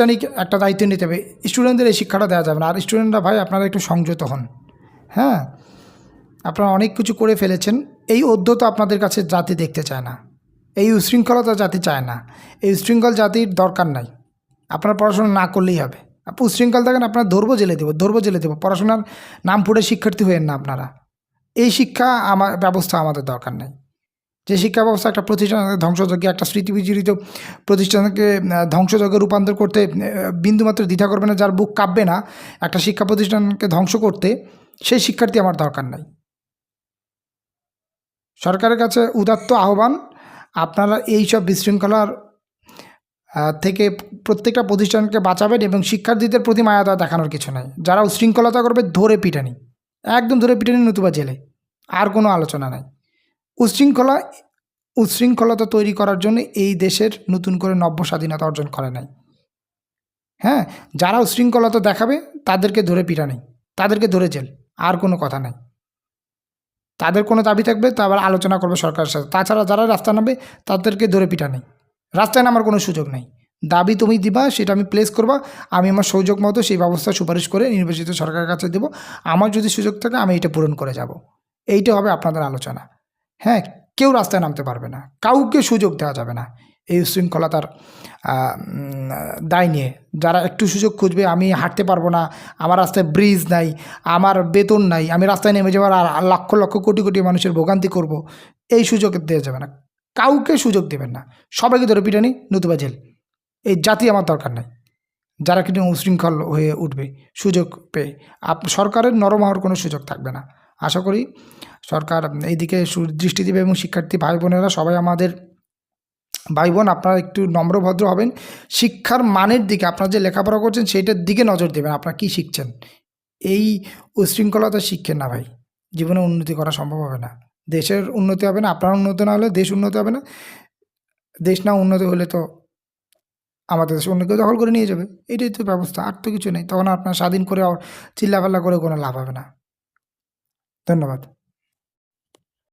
প্রাতিষ্ঠানিক একটা দায়িত্ব নিতে হবে। স্টুডেন্টদের এই শিক্ষাটা দেওয়া যাবে না। আর স্টুডেন্টরা ভাই, আপনারা একটু সংযত হন। হ্যাঁ? আপনারা অনেক কিছু করে ফেলেছেন। এই অধ্যত আপনাদের কাছে জাতি দেখতে চায় না। এই উশৃঙ্খলতা জাতি চায় না। এই উশৃঙ্খল জাতির দরকার নাই। আপনার পড়াশোনা না করলেই হবে। আপনি উশৃঙ্খল থাকেন, আপনার ধরবো জেলে দেবো ধরবো জেলে দেবো। পড়াশোনার নাম পড়ে শিক্ষার্থী হয়েন না আপনারা। এই শিক্ষা আমার ব্যবস্থা আমাদের দরকার নেই। যে শিক্ষা ব্যবস্থা একটা প্রতিষ্ঠানকে ধ্বংসযজ্ঞে, একটা স্মৃতি বিজড়িত প্রতিষ্ঠানকে ধ্বংসযজ্ঞে রূপান্তর করতে বিন্দুমাত্র দ্বিধা করবে না, যার বুক কাঁপবে না, একটা শিক্ষা প্রতিষ্ঠানকে ধ্বংস করতে, সেই শিক্ষার্থী আমার দরকার নাই। সরকারের কাছে উদাত্ত আহ্বান, আপনারা এই সব বিশৃঙ্খলার থেকে প্রত্যেকটা প্রতিষ্ঠানকে বাঁচাবেন এবং শিক্ষার্থীদের প্রতি মায়া দয়া দেখানোর কিছু নাই। যারা উশৃঙ্খলতা করবে, ধরে পিটানি। একদম ধরে পিটানি নতুবা জেলে। আর কোনো আলোচনা নাই। উশৃঙ্খলা, উশৃঙ্খলতা তৈরি করার জন্য এই দেশের নতুন করে নব্য স্বাধীনতা অর্জন করে নাই। হ্যাঁ যারা উশৃঙ্খলতা দেখাবে, তাদেরকে ধরে পিটানি তাদেরকে ধরে জেল, আর কোনো কথা নাই। তাদের কোনো দাবি থাকবে, তা আবার আলোচনা করবে সরকারের সাথে। তাছাড়া যারা রাস্তা নামবে, তাদেরকে ধরে পিটা নেই। রাস্তায় নামার কোনো সুযোগ নেই। দাবি তুমি দিবা, সেটা আমি প্লেস করবা, আমি আমার সুযোগ মতো সেই ব্যবস্থা সুপারিশ করে নির্বাচিত সরকারের কাছে দেবো। আমার যদি সুযোগ থাকে, আমি এটা পূরণ করে যাব। এইটা হবে আপনাদের আলোচনা। হ্যাঁ কেউ রাস্তায় নামতে পারবে না। কাউকে সুযোগ দেওয়া যাবে না এই উশৃঙ্খলতার দায় নিয়ে। যারা একটু সুযোগ খুঁজবে, আমি হাঁটতে পারব না, আমার রাস্তায় ব্রিজ নাই, আমার বেতন নাই, আমি রাস্তায় নেমে যাবার আর লক্ষ লক্ষ, কোটি কোটি মানুষের ভোগান্তি করব, এই সুযোগ দেওয়া যাবে না। কাউকে সুযোগ দেবেন না। সবাইকে ধরে পিটানি নতুবা জেল। এই জাতি আমার দরকার নাই। যারা কিন্তু উশৃঙ্খল হয়ে উঠবে, সুযোগ পেয়ে। আপ, সরকারের নরম হওয়ার কোনো সুযোগ থাকবে না। আশা করি সরকার এইদিকে সুদৃষ্টি দেবে এবং শিক্ষার্থী ভাই বোনেরা সবাই আমাদের ভাই বোন আপনারা একটু নম্রভদ্র হবেন। শিক্ষার মানের দিকে আপনারা যে লেখাপড়া করছেন সেইটার দিকে নজর দেবেন, আপনারা কী শিখছেন? এই উশৃঙ্খলতা শিখছেন না ভাই। জীবনে উন্নতি করা সম্ভব হবে না। দেশের উন্নতি হবে না, আপনার উন্নতি না হলে দেশ উন্নতি হবে না। দেশ না উন্নতি হলে তো আমাদের দেশ অন্য কেউ দখল করে নিয়ে যাবে। এটাই তো ব্যবস্থা, আর তো কিছু নেই। তখন আপনার স্বাধীন করে চিল্লাপাল্লা করে কোনো লাভ হবে না। ধন্যবাদ।